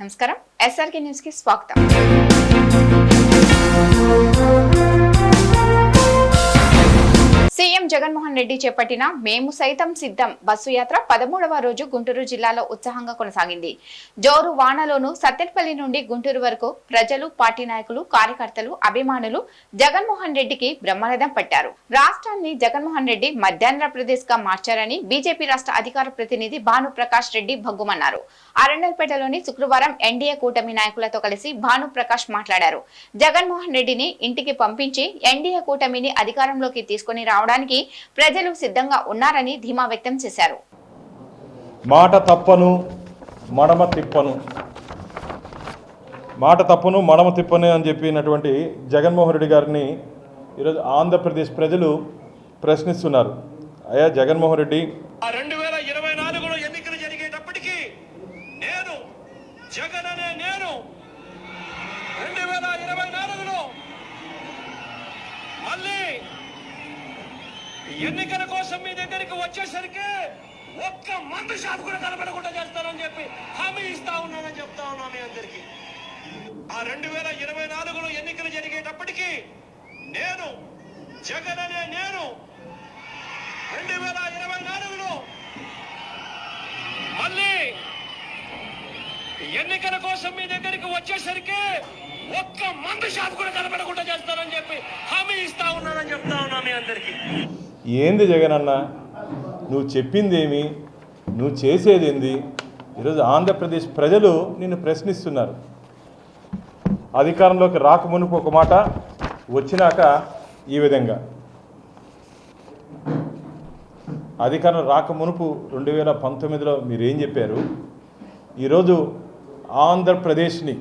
నమస్కారం. ఎస్ఆర్కే న్యూస్కి స్వాగతం. సీఎం జగన్మోహన్ రెడ్డి చేపట్టిన మేము సైతం సిద్ధం బస్సు యాత్ర పదమూడవ రోజు గుంటూరు జిల్లాలో ఉత్సాహంగా కొనసాగింది. జోరు వానలోను సత్తెనపల్లి నుండి గుంటూరు వరకు ప్రజలు పార్టీ నాయకులు కార్యకర్తలు అభిమానులు జగన్మోహన్ రెడ్డికి బ్రహ్మరథం పట్టారు. రాష్ట్రాన్ని జగన్మోహన్ రెడ్డి మధ్యాంధ్రప్రదేశ్గా మార్చారని బీజేపీ రాష్ట్ర అధికార ప్రతినిధి భానుప్రకాష్ రెడ్డి భగ్గుమన్నారు. అరండల్పేటలోని శుక్రవారం ఎన్డీఏ కూటమి నాయకులతో కలిసి భాను ప్రకాష్ మాట్లాడారు. జగన్మోహన్ రెడ్డిని ఇంటికి పంపించి ఎన్డీఏ కూటమిని అధికారంలోకి తీసుకుని రావడానికి ప్రజలు సిద్ధంగా ఉన్నారని ధీమా వ్యక్తం చేశారు. మాట తప్పను మడమ తిప్పను. మాట తప్పను మడమ తిప్పను అని చెప్పినటువంటి జగన్మోహన్ రెడ్డి గారిని ఈరోజు ఆంధ్రప్రదేశ్ ప్రజలు ప్రశ్నిస్తున్నారు. అయ్యా జగన్మోహన్ రెడ్డి. రెండు వేల ఇరవై నాలుగులో ఎన్నికలు జరిగేటప్పటికీ నేను జగన్ అనే నేను రెండు వేల ఇరవై నాలుగులో మళ్ళీ ఎన్నికల కోసం మీ దగ్గరికి వచ్చేసరికి ఒక్క మందు షాప్ కూడా కనపడకుండా చేస్తానని చెప్పి హామీ ఇస్తా ఉన్నానని చెప్తా ఉన్నా మీ అందరికి. ఆ రెండు వేల ఇరవై నాలుగులో ఎన్నికలు జరిగేటప్పటికీ నేను జగన్ అనే నేను రెండు వేల ఇరవై నాలుగులో మళ్ళీ ఎన్నికల కోసం మీ దగ్గరికి వచ్చేసరికి ఒక్క మందు షాప్ కూడా కనపడకుండా చేస్తానని చెప్పి హామీ ఇస్తా ఉన్నానని చెప్తా ఉన్నా మీ అందరికి. ఏంది జగన్ అన్న? నువ్వు చెప్పిందేమి నువ్వు చేసేది ఏంది? ఈరోజు ఆంధ్రప్రదేశ్ ప్రజలు నిన్ను ప్రశ్నిస్తున్నారు. అధికారంలోకి రాకమునుపు ఒక మాట వచ్చినాక ఈ విధంగా. అధికారం రాకమునుపు రెండు వేల పంతొమ్మిదిలో మీరేం చెప్పారు? ఈరోజు ఆంధ్రప్రదేశ్ని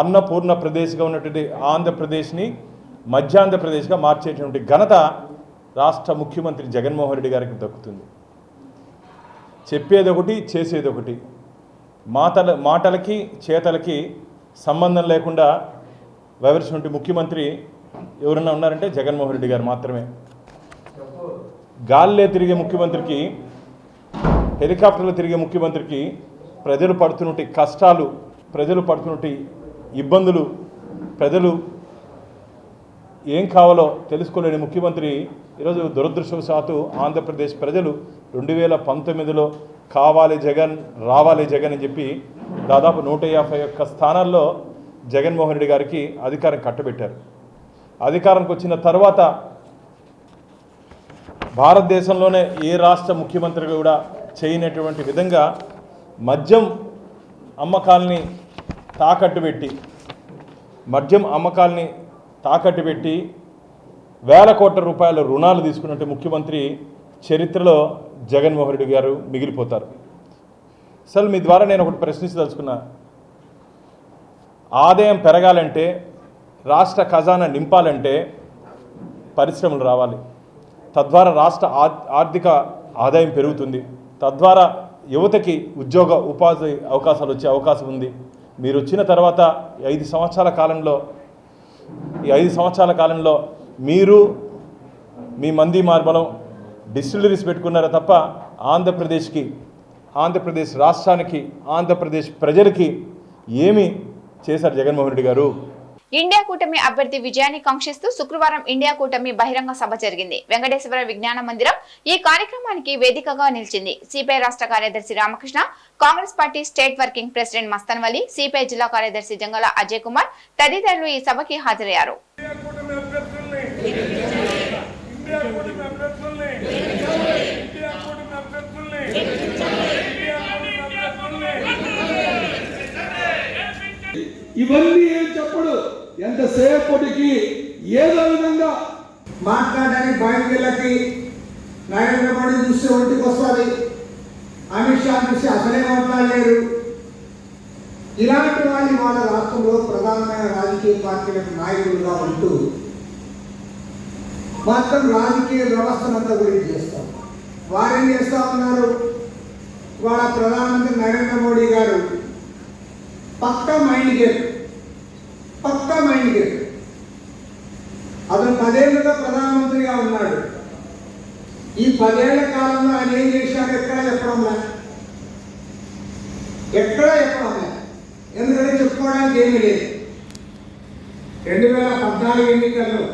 అన్నపూర్ణ ప్రదేశ్గా ఉన్నటువంటి ఆంధ్రప్రదేశ్ని మధ్యాంధ్రప్రదేశ్గా మార్చేటువంటి ఘనత రాష్ట్ర ముఖ్యమంత్రి జగన్మోహన్ రెడ్డి గారికి దక్కుతుంది. చెప్పేది ఒకటి చేసేది ఒకటి. మాటల మాటలకి చేతలకి సంబంధం లేకుండా వివరించినటువంటి ముఖ్యమంత్రి ఎవరన్నా ఉన్నారంటే జగన్మోహన్ రెడ్డి గారు మాత్రమే. గాల్లే తిరిగే ముఖ్యమంత్రికి హెలికాప్టర్లో తిరిగే ముఖ్యమంత్రికి ప్రజలు పడుతున్నటి కష్టాలు ప్రజలు పడుతున్నటి ఇబ్బందులు ప్రజలు ఏం కావాలో తెలుసుకోలేని ముఖ్యమంత్రి ఈరోజు దురదృష్టవశాత్తు ఆంధ్రప్రదేశ్ ప్రజలు రెండు వేల పంతొమ్మిదిలో కావాలి జగన్ రావాలి జగన్ అని చెప్పి దాదాపు నూట యాభై ఒక్క స్థానాల్లో జగన్మోహన్ రెడ్డి గారికి అధికారం కట్టబెట్టారు. అధికారానికి వచ్చిన తర్వాత భారతదేశంలోనే ఏ రాష్ట్ర ముఖ్యమంత్రి కూడా చేయనటువంటి విధంగా మద్యం అమ్మకాల్ని తాకట్టు పెట్టి మద్యం అమ్మకాల్ని తాకట్టు పెట్టి వేల కోట్ల రూపాయల రుణాలు తీసుకున్నట్టు ముఖ్యమంత్రి చరిత్రలో జగన్మోహన్ రెడ్డి గారు మిగిలిపోతారు. అసలు మీ ద్వారా నేను ఒకటి ప్రశ్నించదలుచుకున్నా. ఆదాయం పెరగాలంటే రాష్ట్ర ఖజానా నింపాలంటే పరిశ్రమలు రావాలి. తద్వారా రాష్ట్ర ఆర్- ఆర్థిక ఆదాయం పెరుగుతుంది. తద్వారా యువతకి ఉద్యోగ ఉపాధి అవకాశాలు వచ్చే అవకాశం ఉంది. మీరు వచ్చిన తర్వాత ఐదు సంవత్సరాల కాలంలో ఈ ఐదు సంవత్సరాల కాలంలో మీరు మీ మంది మార్బలం డిస్టిలరీస్ పెట్టుకున్నారా తప్ప ఆంధ్రప్రదేశ్కి ఆంధ్రప్రదేశ్ రాష్ట్రానికి ఆంధ్రప్రదేశ్ ప్రజలకి ఏమి చేశారు జగన్మోహన్ రెడ్డి గారు? ఇండియా కూటమి అభ్యర్థి విజయాన్ని కాంక్షిస్తూ శుక్రవారం ఇండియా కూటమి బహిరంగ సభ జరిగింది. వెంకటేశ్వర విజ్ఞాన మందిరం ఈ కార్యక్రమానికి వేదికగా నిలిచింది. సిపిఐ రాష్ట్ర కార్యదర్శి Ramakrishna Congress party state working president Mastan CPI జిల్లా కార్యదర్శి జంగల అజయ్ కుమార్ తదితరులు ఈ సభకి హాజరయ్యారు. ఇవన్నీ ఏం చెప్పడు. ఎంతసేపటికి ఏదో విధంగా మాట్లాడడానికి బయటకెళ్ళకి నరేంద్ర మోడీ చూస్తే ఒంటికి వస్తుంది. అమిత్ షా చూసి అసలే మాట్లాడలేరు. ఇలాంటి వాళ్ళు వాళ్ళ రాష్ట్రంలో ప్రధానమైన రాజకీయ పార్టీలకు నాయకులుగా ఉంటూ మొత్తం రాజకీయ వ్యవస్థనంతా గురించి చేస్తాం. వారేం చేస్తా ఉన్నారు? వాళ్ళ ప్రధానమంత్రి నరేంద్ర మోడీ గారు పక్క మైండ్ గేట్ పక్కా మైండ్ గేమ్ అతను పదేళ్ళుగా ప్రధానమంత్రిగా ఉన్నాడు. ఈ పదేళ్ళ కాలంలో ఆయన ఏం చేశాడు? ఎక్కడ చెప్పడం లే ఎక్కడ చెప్పడం లే చెప్పుకోవడానికి ఏమీ లేదు. రెండు వేల పద్నాలుగు ఎన్నికల్లో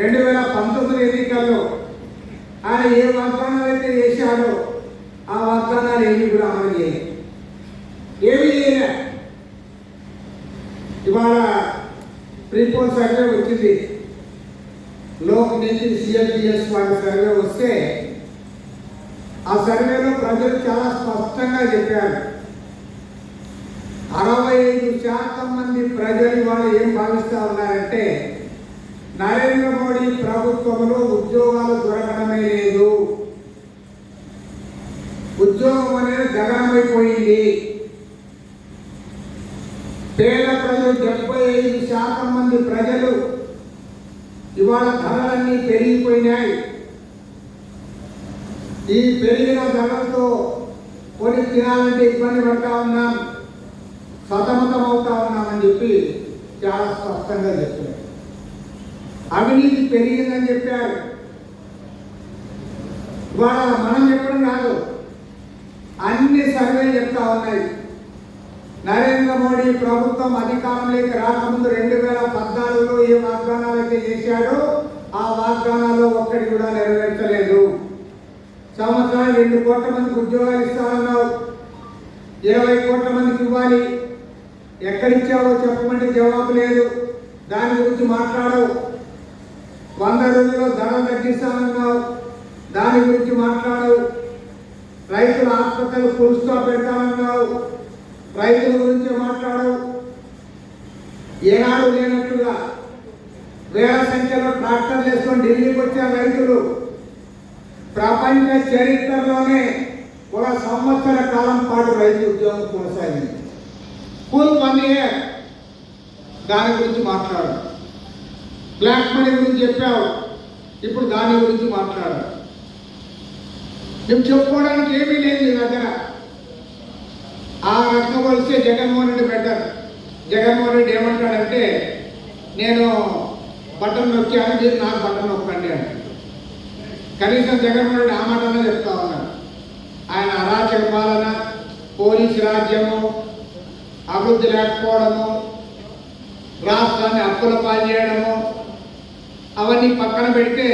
రెండు వేల పంతొమ్మిది ఎన్నికల్లో ఆయన ఏ వాగ్దానాలు అయితే చేశాడో ఆ వాగ్దానాలు ఏమి కూడా అమలు చేయలేదు. ఏమి చేయలే ఇవాళ ప్రిన్సిపల్ సర్వే వచ్చింది. లోక్ నుంచి సిఎల్పిఎస్ వాళ్ళ సర్వే వస్తే ఆ సర్వేలో ప్రజలు చాలా స్పష్టంగా చెప్పారు. అరవై ఐదు శాతం మంది ప్రజలు వాళ్ళు ఏం భావిస్తూ ఉన్నారంటే నరేంద్ర మోడీ ప్రభుత్వంలో ఉద్యోగాలు దొరకడమే లేదు. ఉద్యోగం అనేది గగనమైపోయింది పేద ప్రజలు డెబ్బై ఐదు శాతం మంది ప్రజలు ఇవాళ ధరలన్నీ పెరిగిపోయినాయి. ఈ పెరిగిన ధరలతో కొని తినాలంటే ఇబ్బంది పడతా ఉన్నాం సతమతం అవుతా ఉన్నామని చెప్పి చాలా స్పష్టంగా చెప్పారు అవినీతి పెరిగిందని చెప్పారు. ఇవాళ మనం చెప్పడం కాదు అన్ని సర్వేలు చెప్తా ఉన్నాయి. నరేంద్ర మోడీ ప్రభుత్వం అధికారంలోకి రాకముందు రెండు వేల పద్నాలుగులో ఏ వాగ్దానాలు అయితే చేశాడో ఆ వాగ్దానాల్లో ఒక్కటి కూడా నెరవేర్చలేదు. సంవత్సరానికి రెండు కోట్ల మందికి ఉద్యోగాలు ఇస్తామన్నావు ఇరవై కోట్ల మందికి ఇవ్వాలి. ఎక్కడిచ్చావో చెప్పమంటే జవాబు లేదు. దాని గురించి మాట్లాడవు వంద రోజుల్లో ధరలు తగ్గిస్తామన్నావు దాని గురించి మాట్లాడవు రైతుల ఆత్మహత్యలు ఫుల్ స్టాప్ పెడతామన్నావు రైతుల గురించి మాట్లాడవు. ఏనాడు లేనట్టుగా వేల సంఖ్యలో ట్రాక్టర్లు వేసుకొని ఢిల్లీకి వచ్చారు రైతులు. ప్రపంచ చరిత్రలోనే ఒక సంవత్సర కాలం పాటు రైతు ఉద్యోగం కొనసాగింది. ఫుల్ వన్ ఇయర్ దాని గురించి మాట్లాడు. బ్లాక్ మనీ గురించి చెప్పావు. ఇప్పుడు దాని గురించి మాట్లాడు. మేము చెప్పుకోవడానికి ఏమీ లేదు నీ దగ్గర. ఆ రకంగా వస్తే జగన్మోహన్ రెడ్డి బెటర్ జగన్మోహన్ రెడ్డి ఏమంటాడంటే నేను బటన్ నొక్కాను మీరు నాకు బటన్ నొక్కండి అంటే కనీసం జగన్మోహన్ రెడ్డి ఆ మాటనే చెప్తా ఉన్నాడు. ఆయన అరాచక పాలన పోలీసు రాజ్యము అభివృద్ధి లేకపోవడము రాష్ట్రాన్ని అప్పుల పాలు చేయడము అవన్నీ పక్కన పెడితే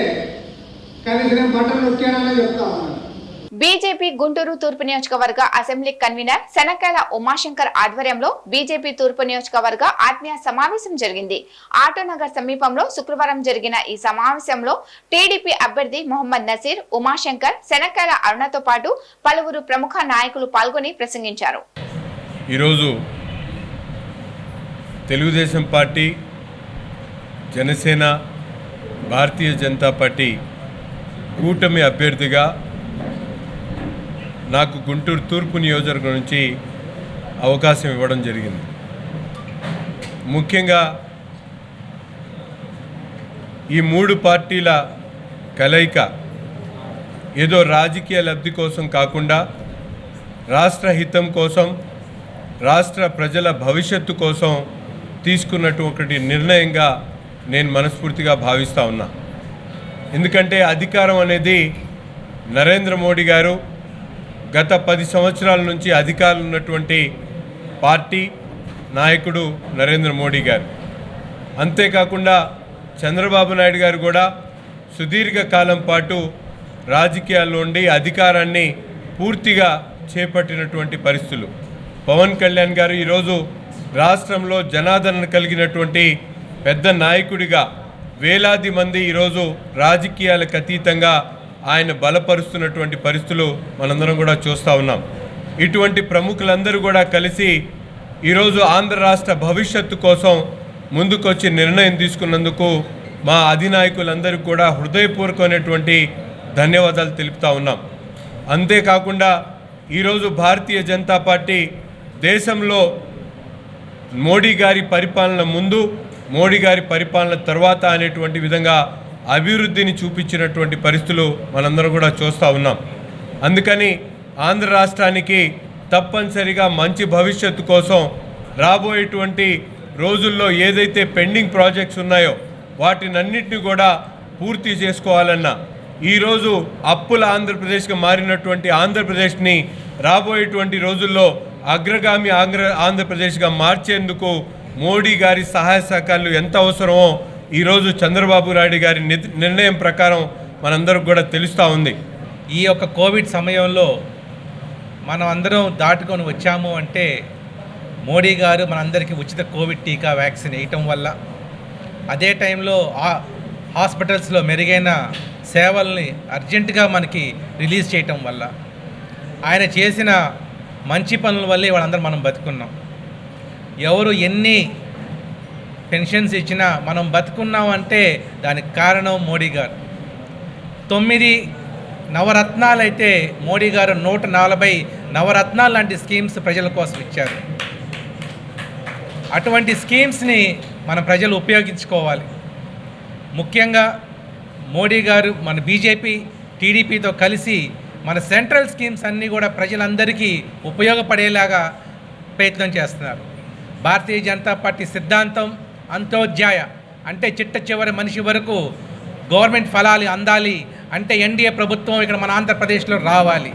కనీసం బటన్ నొక్కాననే చెప్తా ఉన్నాను బీజేపీ గుంటూరు తూర్పు నియోజకవర్గ అసెంబ్లీ కన్వీనర్ శనకాయల ఉమాశంకర్ ఆధ్వర్యంలో బీజేపీ తూర్పు నియోజకవర్గ ఆత్మీయ సమావేశం జరిగింది. ఆటోనగర్ సమీపంలో శుక్రవారం జరిగిన ఈ సమావేశంలో టీడీపీ అభ్యర్థి మొహమ్మద్ నసీర్ ఉమాశంకర్ శనకాయల అరుణతో పాటు పలువురు ప్రముఖ నాయకులు పాల్గొని ప్రసంగించారు. ఈరోజు తెలుగుదేశం పార్టీ జనసేన భారతీయ జనతా పార్టీ కూటమి అభ్యర్థిగా నాకు గుంటూరు తూర్పు నియోజకవర్గం నుంచి అవకాశం ఇవ్వడం జరిగింది. ముఖ్యంగా ఈ మూడు పార్టీల కలయిక ఏదో రాజకీయ లబ్ధి కోసం కాకుండా రాష్ట్ర హితం కోసం రాష్ట్ర ప్రజల భవిష్యత్తు కోసం తీసుకున్నట్టు ఒకటి నిర్ణయంగా నేను మనస్ఫూర్తిగా భావిస్తూ ఉన్నా. ఎందుకంటే అధికారం అనేది నరేంద్ర మోడీ గారు గత పది సంవత్సరాల నుంచి అధికారులు ఉన్నటువంటి పార్టీ నాయకుడు నరేంద్ర మోడీ గారు. అంతేకాకుండా చంద్రబాబు నాయుడు గారు కూడా సుదీర్ఘ కాలం పాటు రాజకీయాల్లో ఉండి అధికారాన్ని పూర్తిగా చేపట్టినటువంటి పరిస్థితులు. పవన్ కళ్యాణ్ గారు ఈరోజు రాష్ట్రంలో జనాదరణ కలిగినటువంటి పెద్ద నాయకుడిగా వేలాది మంది ఈరోజు రాజకీయాలకు అతీతంగా ఆయన బలపరుస్తున్నటువంటి పరిస్థితులు మనందరం కూడా చూస్తూ ఉన్నాం. ఇటువంటి ప్రముఖులందరూ కూడా కలిసి ఈరోజు ఆంధ్ర రాష్ట్ర భవిష్యత్తు కోసం ముందుకొచ్చి నిర్ణయం తీసుకున్నందుకు మా అధినాయకులందరికీ కూడా హృదయపూర్వకమైనటువంటి ధన్యవాదాలు తెలుపుతా ఉన్నాం. అంతేకాకుండా ఈరోజు భారతీయ జనతా పార్టీ దేశంలో మోడీ గారి పరిపాలన ముందు మోడీ గారి పరిపాలన తర్వాత అనేటువంటి విధంగా అభివృద్ధిని చూపించినటువంటి పరిస్థితులు మనందరం కూడా చూస్తూ ఉన్నాం. అందుకని ఆంధ్ర రాష్ట్రానికి తప్పనిసరిగా మంచి భవిష్యత్తు కోసం రాబోయేటువంటి రోజుల్లో ఏదైతే పెండింగ్ ప్రాజెక్ట్స్ ఉన్నాయో వాటినన్నింటినీ కూడా పూర్తి చేసుకోవాలన్నా ఈరోజు అప్పుల ఆంధ్రప్రదేశ్గా మారినటువంటి ఆంధ్రప్రదేశ్ని రాబోయేటువంటి రోజుల్లో అగ్రగామి ఆంధ్ర ఆంధ్రప్రదేశ్గా మార్చేందుకు మోడీ గారి సహాయ సహకారాలు ఎంత అవసరమో ఈరోజు చంద్రబాబు నాయుడు గారి నిర్ణయం ప్రకారం మనందరికి కూడా తెలుస్తూ ఉంది. ఈ యొక్క కోవిడ్ సమయంలో మనం అందరం దాటుకొని వచ్చాము అంటే మోడీ గారు మనందరికీ ఉచిత కోవిడ్ టీకా వ్యాక్సిన్ వేయటం వల్ల అదే టైంలో ఆ హాస్పిటల్స్లో మెరుగైన సేవల్ని అర్జెంటుగా మనకి రిలీజ్ చేయటం వల్ల ఆయన చేసిన మంచి పనుల వల్లే వాళ్ళందరూ మనం బతుకున్నాం. ఎవరు ఎన్ని పెన్షన్స్ ఇచ్చినా మనం బతుకున్నాం అంటే దానికి కారణం మోడీ గారు. తొమ్మిది నవరత్నాలు అయితే మోడీ గారు నూట నలభై నవరత్నాలు లాంటి స్కీమ్స్ ప్రజల కోసం ఇచ్చారు. అటువంటి స్కీమ్స్ని మన ప్రజలు ఉపయోగించుకోవాలి. ముఖ్యంగా మోడీ గారు మన బీజేపీ టీడీపీతో కలిసి మన సెంట్రల్ స్కీమ్స్ అన్నీ కూడా ప్రజలందరికీ ఉపయోగపడేలాగా ప్రయత్నం చేస్తున్నారు. భారతీయ జనతా పార్టీ సిద్ధాంతం అంత్యోధ్యాయ అంటే చిట్ట చివరి మనిషి వరకు గవర్నమెంట్ ఫలాలు అందాలి అంటే ఎన్డీఏ ప్రభుత్వం ఇక్కడ మన ఆంధ్రప్రదేశ్లో రావాలి.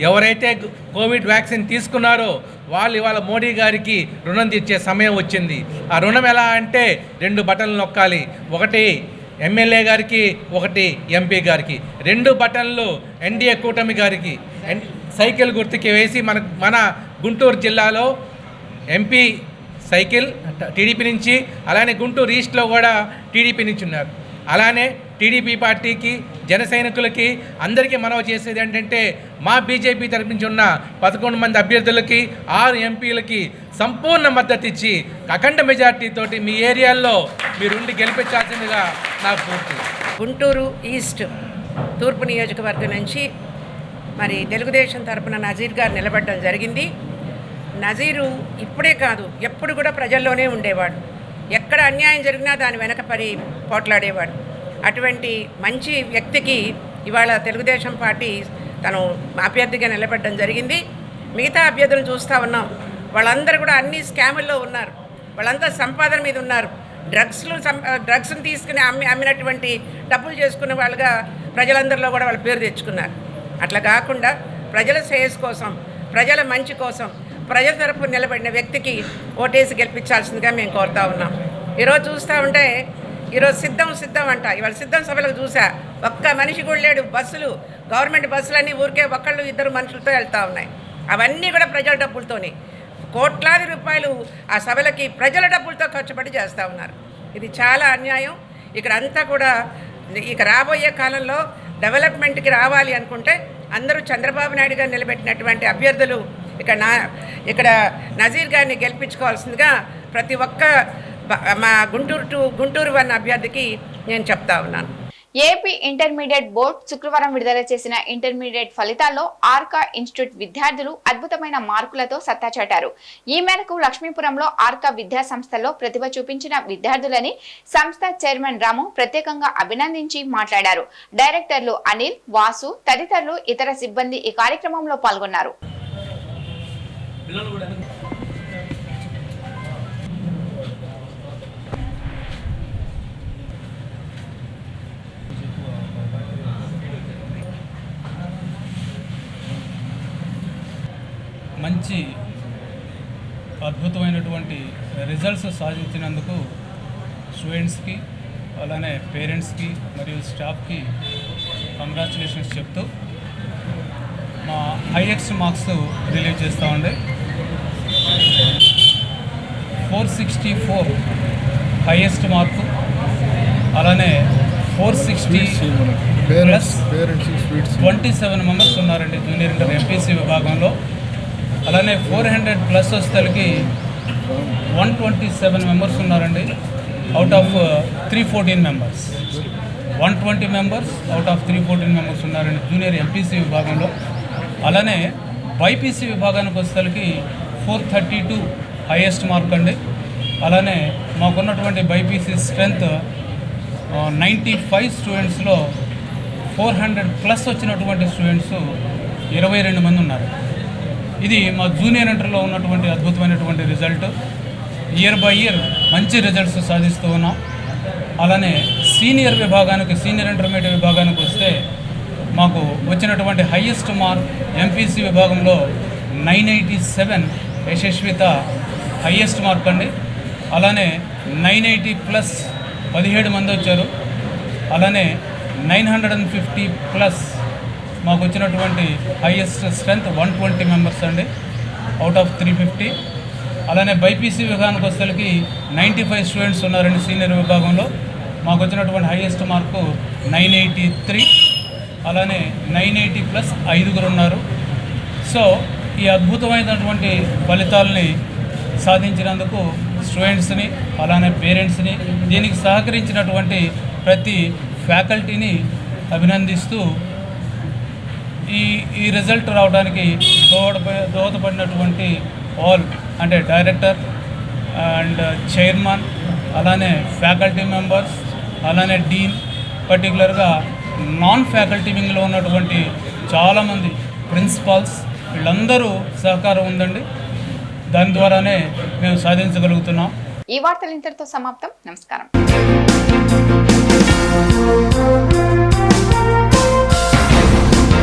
ఎవరైతే కోవిడ్ వ్యాక్సిన్ తీసుకున్నారో వాళ్ళు ఇవాళ మోడీ గారికి రుణం తీర్చే సమయం వచ్చింది. ఆ రుణం ఎలా అంటే రెండు బటన్లు నొక్కాలి. ఒకటి ఎమ్మెల్యే గారికి ఒకటి ఎంపీ గారికి. రెండు బటన్లు ఎన్డీఏ కూటమి గారికి. ఎన్- సైకిల్ గుర్తుకి వేసి మన మన గుంటూరు జిల్లాలో ఎంపీ సైకిల్ టీడీపీ నుంచి అలానే గుంటూరు ఈస్ట్లో కూడా టీడీపీ నుంచి ఉన్నారు. అలానే టీడీపీ పార్టీకి జన సైనికులకి అందరికీ మనవి చేసేది ఏంటంటే మా బీజేపీ తరపు నుంచి ఉన్న పదకొండు మంది అభ్యర్థులకి ఆరు ఎంపీలకి సంపూర్ణ మద్దతు ఇచ్చి అఖండ మెజార్టీతోటి మీ ఏరియాల్లో మీరు ఉండి గెలిపించాల్సిందిగా నాకు పూర్తి గుంటూరు ఈస్ట్ తూర్పు నియోజకవర్గం నుంచి మరి తెలుగుదేశం తరపున నజీర్ గారు నిలబడడం జరిగింది. నజీరు ఇప్పుడే కాదు ఎప్పుడు కూడా ప్రజల్లోనే ఉండేవాడు. ఎక్కడ అన్యాయం జరిగినా దాని వెనక పరి పోట్లాడేవాడు. అటువంటి మంచి వ్యక్తికి ఇవాళ తెలుగుదేశం పార్టీ తను అభ్యర్థిగా నిలబడడం జరిగింది. మిగతా అభ్యర్థులను చూస్తూ ఉన్నాం. వాళ్ళందరూ కూడా అన్ని స్కాముల్లో ఉన్నారు. వాళ్ళంతా సంపాదన మీద ఉన్నారు. డ్రగ్స్లు సం డ్రగ్స్ని తీసుకుని అమ్మి అమ్మినటువంటి డబ్బులు చేసుకున్న వాళ్ళుగా ప్రజలందరిలో కూడా వాళ్ళ పేరు తెచ్చుకున్నారు. అట్లా కాకుండా ప్రజల శ్రేయస్ కోసం ప్రజల మంచి కోసం ప్రజల తరపు నిలబడిన వ్యక్తికి ఓటేసి గెలిపించాల్సిందిగా మేము కోరుతా ఉన్నాం. ఈరోజు చూస్తూ ఉంటే ఈరోజు సిద్ధం సిద్ధం అంట. ఇవాళ సిద్ధం సభలకు చూసా ఒక్క మనిషి కూడా లేడు. బస్సులు గవర్నమెంట్ బస్సులన్నీ ఊరికే ఒకళ్ళు ఇద్దరు మనుషులతో వెళ్తూ ఉన్నాయి. అవన్నీ కూడా ప్రజల డబ్బులతోనే. కోట్లాది రూపాయలు ఆ సభలకి ప్రజల డబ్బులతో ఖర్చుపడి చేస్తూ ఉన్నారు. ఇది చాలా అన్యాయం. ఇక్కడ అంతా కూడా ఇక రాబోయే కాలంలో డెవలప్మెంట్కి రావాలి అనుకుంటే అందరూ చంద్రబాబు నాయుడు గారు నిలబెట్టినటువంటి అభ్యర్థులు ఇక్కడ నా ఇక్కడ నజీర్ గారిని గెలిపించుకోవాల్సిందిగా ప్రతి ఒక్క మా గుంటూరు టు గుంటూరు వన్ అభ్యర్థికి నేను చెప్తా ఉన్నాను. ఏపీ ఇంటర్మీడియట్ బోర్డు శుక్రవారం విడుదల చేసిన ఇంటర్మీడియట్ ఫలితాల్లో ఆర్కా ఇన్స్టిట్యూట్ విద్యార్థులు అద్భుతమైన మార్కులతో సత్తా చాటారు. ఈ మేరకు లక్ష్మీపురంలో ఆర్కా విద్యా సంస్థలో ప్రతిభ చూపించిన విద్యార్థులని సంస్థ చైర్మన్ రాము ప్రత్యేకంగా అభినందించి మాట్లాడారు. డైరెక్టర్లు అనిల్ వాసు తదితరులు ఇతర సిబ్బంది ఈ కార్యక్రమంలో పాల్గొన్నారు. మంచి అద్భుతమైనటువంటి రిజల్ట్స్ సాధించినందుకు స్టూడెంట్స్కి అలానే పేరెంట్స్కి మరియు స్టాఫ్కి కంగ్రాచులేషన్స్ చెప్తూ మా హైయెస్ట్ మార్క్స్ రిలీవ్ చేస్తూ ఉండే. Four sixty four highest mark. అలానే four sixty plus twenty seven members ఉన్నారండి జూనియర్ ఇంటర్ ఎంపీసీ విభాగంలో. అలానే ఫోర్ హండ్రెడ్ ప్లస్ వస్తలకి వన్ ట్వంటీ సెవెన్ మెంబర్స్ ఉన్నారండి. Out of three fourteen members one twenty members out of three fourteen members ఉన్నారండి junior MPC విభాగంలో. అలానే BiPC విభాగానికి వచ్చేసరికి four thirty two highest mark అండి. అలానే మాకున్నటువంటి బైపీసీ స్ట్రెంత్ నైంటీ ఫైవ్ స్టూడెంట్స్లో ఫోర్ హండ్రెడ్ ప్లస్ వచ్చినటువంటి స్టూడెంట్స్ ఇరవై రెండు మంది ఉన్నారు. ఇది మా జూనియర్ ఇంటర్లో ఉన్నటువంటి అద్భుతమైనటువంటి రిజల్ట్. ఇయర్ బై ఇయర్ మంచి రిజల్ట్స్ సాధిస్తూ ఉన్నాం. అలానే సీనియర్ విభాగానికి సీనియర్ ఇంటర్మీడియట్ విభాగానికి వస్తే మాకు వచ్చినటువంటి హయ్యెస్ట్ మార్క్ ఎంపీసీ విభాగంలో nine eighty seven Yashasvita highest mark అండి. అలానే నైన్ ఎయిటీ ప్లస్ పదిహేడు మంది వచ్చారు. అలానే nine hundred and fifty plus మాకు వచ్చినటువంటి highest strength one twenty members అండి. Out of three fifty. అలానే బైపీసీ విభాగానికి వచ్చేసరికి నైంటీ ఫైవ్ స్టూడెంట్స్ ఉన్నారండి సీనియర్ విభాగంలో. మాకు వచ్చినటువంటి highest mark nine eighty three. అలానే నైన్ ఎయిటీ ప్లస్ ఐదుగురు ఉన్నారు. సో ఈ అద్భుతమైనటువంటి ఫలితాలని సాధించినందుకు స్టూడెంట్స్ని అలానే పేరెంట్స్ని దీనికి సహకరించినటువంటి ప్రతి ఫ్యాకల్టీని అభినందిస్తూ ఈ ఈ రిజల్ట్ రావడానికి దోహదప దోహదపడినటువంటి ఆల్ అంటే డైరెక్టర్ అండ్ చైర్మన్ అలానే ఫ్యాకల్టీ మెంబర్స్ అలానే డీన్ పర్టికులర్గా నాన్ ఫ్యాకల్టీ వింగ్లో ఉన్నటువంటి చాలామంది ప్రిన్సిపాల్స్ వీళ్ళందరూ సహకారం ఉందండి. దాని ద్వారానే మేము సాధించగలుగుతున్నాం. ఈ వార్తలు ఇంతటితో సమాప్తం. నమస్కారం.